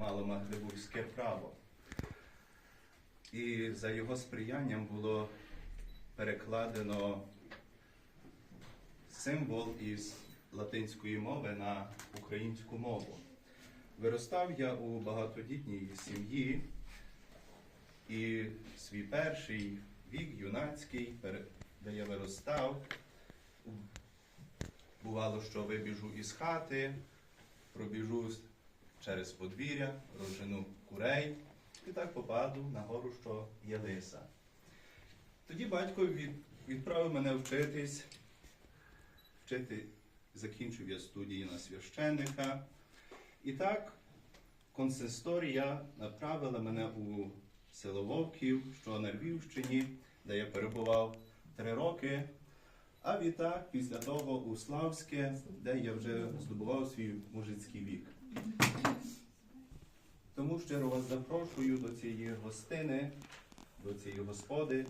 маломагдебурзьке право. І за його сприянням було перекладено символ із латинської мови на українську мову. Виростав я у багатодітній сім'ї, і свій перший вік юнацький, де я виростав, бувало, що вибіжу із хати, пробіжу через подвір'я, розжену курей і так попаду на гору, що є лиса. Тоді батько відправив мене вчитись, вчити, закінчив я студії на священника. І так консисторія направила мене у село Вовків, що на Львівщині, де я перебував три роки. А відтак, після того у Славське, де я вже здобував свій мужицький вік. Тому щиро вас запрошую до цієї гостини, до цієї господи,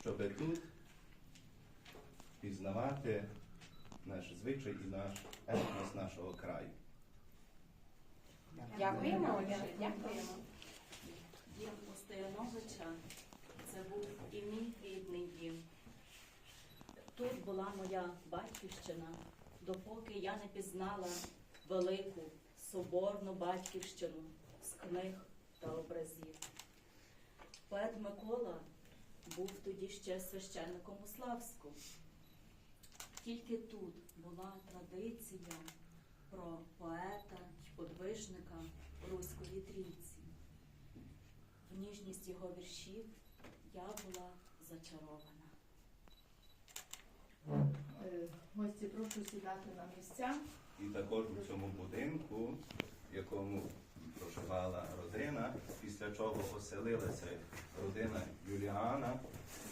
щоб тут пізнавати наш звичай і наш етнос нашого краю. Дякуємо, Оля, дякуємо. Дім Стояновича це був і мій рідний дім. Тут була моя батьківщина, допоки я не пізнала велику соборну батьківщину книг та образів. Поет Микола був тоді ще священником у Славську. Тільки тут була традиція про поета й подвижника Руської трійці. В ніжність його віршів я була зачарована. Е, Гості, прошу сідати на місця. І також у цьому будинку, в якому чого оселилася родина Юліана.